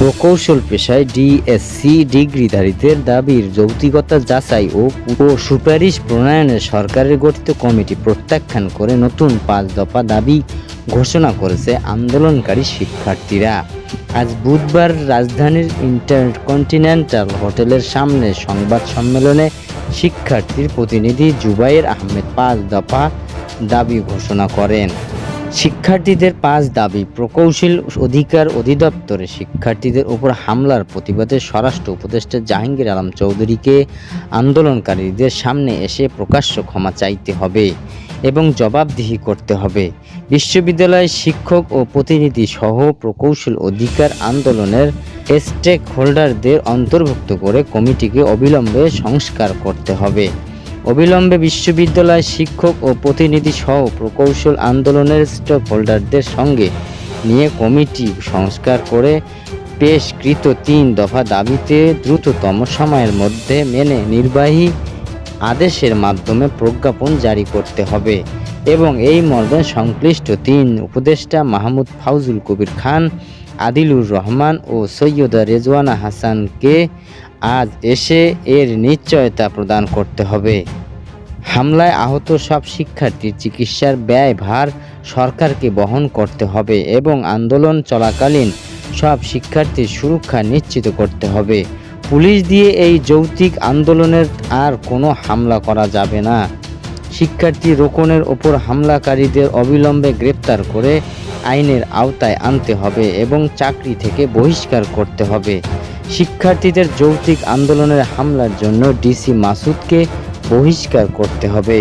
প্রকৌশল পেশায় ডিএসসি ডিগ্রিধারীদের দাবির যৌক্তিকতা যাচাই ও সুপারিশ প্রণয়নে সরকারের গঠিত কমিটি প্রত্যাখ্যান করে নতুন পাঁচ দফা দাবি ঘোষণা করেছে আন্দোলনকারী শিক্ষার্থীরা। আজ বুধবার রাজধানীর ইন্টারকন্টিনেন্টাল হোটেলের সামনে সংবাদ সম্মেলনে শিক্ষার্থীর প্রতিনিধি জুবাইর আহমেদ পাঁচ দফা দাবি ঘোষণা করেন। শিক্ষার্থীদের পাঁচ দাবি। প্রকৌশল অধিকার অধিদপ্তরে শিক্ষার্থীদের উপর হামলার প্রতিবাদে স্বরাষ্ট্র উপদেষ্টা জাহাঙ্গীর আলম চৌধুরীকে আন্দোলনকারীদের সামনে এসে প্রকাশ্য ক্ষমা চাইতে হবে এবং জবাবদিহি করতে হবে। বিশ্ববিদ্যালয় শিক্ষক ও প্রতিনিধি সহ প্রকৌশল অধিকার আন্দোলনের স্টেক হোল্ডারদের অন্তর্ভুক্ত করে কমিটিকে অবিলম্বে সংস্কার করতে হবে। অবিলম্বে বিশ্ববিদ্যালয় শিক্ষক ও প্রতিনিধি সহ প্রকৌশল আন্দোলনের স্টক হোল্ডারদের সঙ্গে নিয়ে কমিটি সংস্কার করে পেশকৃত তিন দফা দাবিতে দ্রুততম সময়ের মধ্যে মেনে নির্বাহী আদেশের মাধ্যমে প্রজ্ঞাপন জারি করতে হবে এবং এই মর্মে সংশ্লিষ্ট তিন উপদেষ্টা মাহমুদ ফাউজুল কবির খান আদিলুর রহমান ও সৈয়দা রেজওয়ানা হাসানকে আজ এসে এর নিশ্চয়তা প্রদান করতে হবে। হামলায় আহত সব শিক্ষার্থীর চিকিৎসার ব্যয় ভার সরকারকে বহন করতে হবে এবং আন্দোলন চলাকালীন সব শিক্ষার্থীর সুরক্ষা নিশ্চিত করতে হবে। পুলিশ দিয়ে এই যৌক্তিক আন্দোলনের আর কোনো হামলা করা যাবে না। শিক্ষার্থী রোকনের ওপর হামলাকারীদের অবিলম্বে গ্রেপ্তার করে আইনের আওতায় আনতে হবে এবং চাকরি থেকে বহিষ্কার করতে হবে। শিক্ষার্থীদের যৌক্তিক আন্দোলনের হামলার জন্য ডিসি মাসুদকে বহিষ্কার করতে হবে।